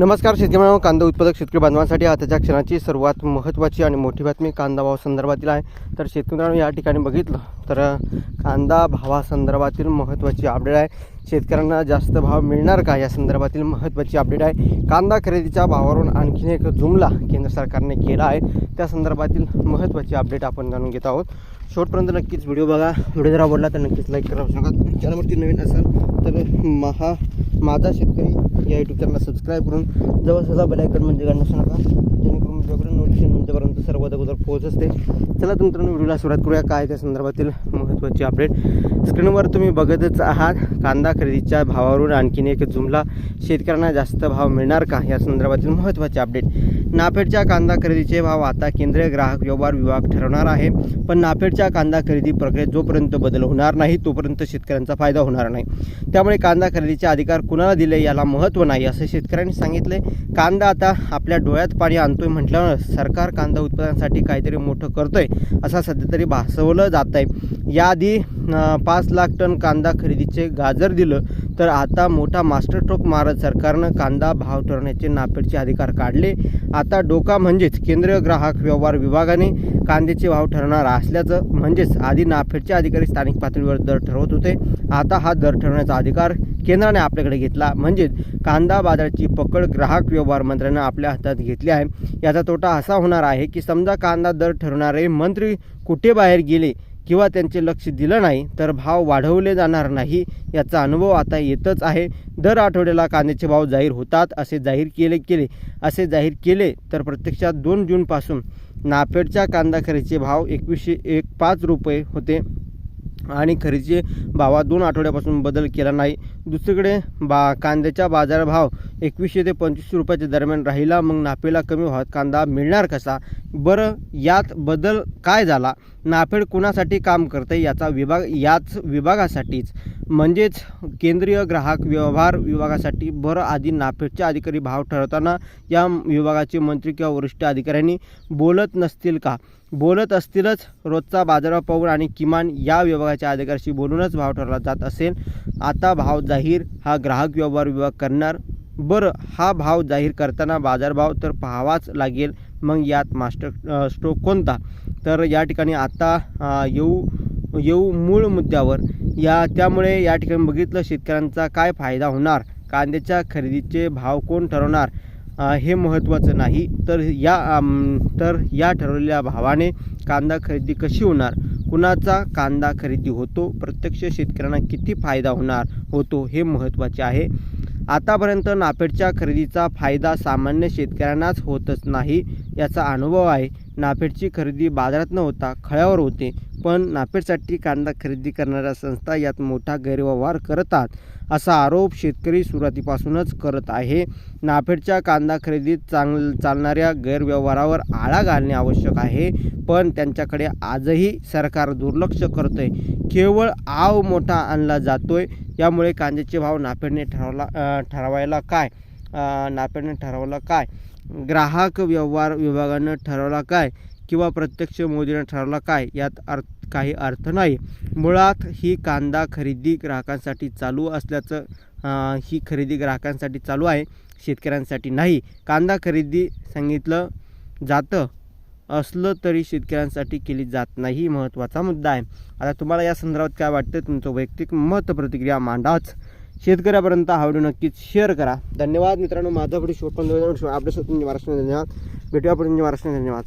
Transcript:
नमस्कार शेतकरी कांदा उत्पादक शेतकरी बांधवांसाठी आताच्या क्षणाची सर्वात महत्त्वाची आणि मोठी बातमी कांदा भावासंदर्भातील आहे. तर शेतकरी या ठिकाणी बघितलं तर कांदा भावासंदर्भातील महत्त्वाची अपडेट आहे. शेतकऱ्यांना जास्त भाव मिळणार का? या संदर्भातील महत्त्वाची अपडेट आहे. कांदा खरेदीच्या भावावरून आणखीन एक जुमला केंद्र सरकारने केला आहे. त्या संदर्भातील महत्त्वाची अपडेट आपण जाणून घेत आहोत. शेवटपर्यंत नक्कीच व्हिडिओ बघा. व्हिडिओ जर आवडला तर नक्कीच लाईक करा. विसरू चॅनलवरती नवीन असाल तर महा माझा शेतकरी या यूट्यूब चॅनलला सबस्क्राईब करून जवळ बेलायकन म्हणजे गाणं नसू नका. जेणेकरून व्हिडिओकडे नोटिफिकेशन तुमच्यापर्यंत सर्वात अगोदर पोहोच असते. चला तर व्हिडिओला सुरुवात करूया. काय त्या संदर्भातील महत्त्वाची अपडेट स्क्रीनवर तुम्ही बघतच आहात. कांदा खरेदीच्या भावावरून आणखीन एक जुमला शेतकऱ्यांना जास्त भाव मिळणार का? या संदर्भातील महत्त्वाचे अपडेट नाफेडच्या कांदा खरेदीचे भाव आता केंद्रीय ग्राहक व्यवहार विभाग ठरवणार आहे. पण नाफेडच्या कांदा खरेदी प्रक्रियेत जोपर्यंत बदल होणार नाही तोपर्यंत शेतकऱ्यांचा फायदा होणार नाही. त्यामुळे कांदा खरेदीचे अधिकार कुणाला दिले याला महत्त्व नाही असं शेतकऱ्यांनी सांगितले कांदा आता आपल्या डोळ्यात पाणी आणतोय म्हटल्यावर सरकार कांदा उत्पादनासाठी काहीतरी मोठं करतं आहे असं सध्या तरी भासवलं जात आहे याआधी पाच लाख टन कांदा खरेदीचे गाजर दिलं तर आता मोठा मास्टर स्ट्रोक मारत सरकारनं कांदा भाव ठरवण्याचे नापेडचे अधिकार काढले. आता डोका म्हणजेच केंद्रीय ग्राहक व्यवहार विभागाने कांद्याचे भाव ठरणार असल्याचं म्हणजेच आधी नाफेडचे अधिकारी स्थानिक पातळीवर दर ठरवत होते. आता हा दर ठरवण्याचा अधिकार केंद्राने आपल्याकडे घेतला. म्हणजेच कांदा बाजाराची पकड ग्राहक व्यवहार मंत्र्यांना आपल्या हातात घेतली आहे. याचा तोटा असा होणार आहे की समजा कांदा दर ठरवणारे मंत्री कुठे बाहेर गेले किंवा त्यांचे लक्ष दिलं नाही तर भाव वाढवले जाणार नाही याचा अनुभव आता येतच आहे. दर आठवड्याला कांद्याचे भाव जाहीर होतात असे जाहीर केले केले. असे जाहीर केले तर प्रत्यक्षात दोन जूनपासून नाफेडच्या कांदा खरेदीचे भाव एकवीसशे एक पाच रुपये होते. आणि खरेदीचे भावात दोन आठवड्यापासून बदल केला नाही. दुसरीकडे बा कांद्याचा बाजारभाव एकवीसशे ते पंचवीसशे रुपयाच्या दरम्यान राहिला. मग नाफेला कमी भावात कांदा मिळणार कसा? बरं यात बदल काय झाला? नाफेड कुणासाठी काम करते याचा विभाग याच विभागासाठीच. म्हणजेच केंद्रीय ग्राहक व्यवहार विभागासाठी बरं आधी नाफेडचे अधिकारी भाव ठरवताना या विभागाचे मंत्री किंवा वरिष्ठ अधिकाऱ्यांनी बोलत नसतील का? बोलत असतीलच. रोजचा बाजारभाव पाहून आणि किमान या विभागाच्या अधिकाऱ्याशी बोलूनच भाव ठरवला जात असेल. आता भाव जाहीर हा ग्राहक व्यवहार विभाग करणार. बरं हा भाव जाहीर करताना बाजारभाव तर पाहावाच लागेल. मग यात मास्टर स्ट्रोक कोणता? तर या ठिकाणी आता येऊ येऊ मूळ मुद्द्यावर. या त्यामुळे या ठिकाणी बघितलं शेतकऱ्यांचा काय फायदा होणार? कांद्याच्या खरेदीचे भाव कोण ठरवणार? हे महत्त्वाचं नाही. तर या तर या ठरवलेल्या भावाने कांदा खरेदी कशी होणार? कुणाचा कांदा खरेदी होतो? प्रत्यक्ष शेतकऱ्यांना किती फायदा होणार होतो हे महत्त्वाचे आहे. आतापर्यंत नाफेडच्या खरेदीचा फायदा सामान्य शेतकऱ्यांनाच होतच नाही याचा अनुभव आहे. नाफेडची खरेदी बाजारात न होता खळ्यावर होते. पण नाफेडसाठी कांदा खरेदी करणाऱ्या संस्था यात मोठा गैरव्यवहार करतात असा आरोप शेतकरी सुरुवातीपासूनच करत आहे. नाफेडच्या कांदा खरेदीत चांग चालणाऱ्या गैरव्यवहारावर आळा घालणे आवश्यक आहे पण त्यांच्याकडे आजही सरकार दुर्लक्ष करतंय. केवळ आव मोठा आणला जातोय यामुळे कांद्याचे भाव नाफेडने ठरवला ठरवायला काय? नाफेडने ठरवलं काय? ग्राहक व्यवहार विभागानं ठरवला काय? किंवा प्रत्यक्ष मोदीनं ठरवला काय? यात अर्थ काही अर्थ नाही. मुळात ही कांदा खरेदी ग्राहकांसाठी चालू असल्याचं ही खरेदी ग्राहकांसाठी चालू आहे शेतकऱ्यांसाठी नाही. कांदा खरेदी सांगितलं जातं असलं तरी शेतकऱ्यांसाठी केली जात नाही ही महत्त्वाचा मुद्दा आहे. आता तुम्हाला या संदर्भात काय वाटतं? तुमचं वैयक्तिक मत प्रतिक्रिया मांडाच. शेतकऱ्यापर्यंत हा व्हिडिओ नक्कीच शेअर करा. धन्यवाद मित्रांनो. माझा व्हिडिओ शोट पण आपल्या महाराष्ट्र धन्यवाद. भेटूया पुढे महाराष्ट्र धन्यवाद.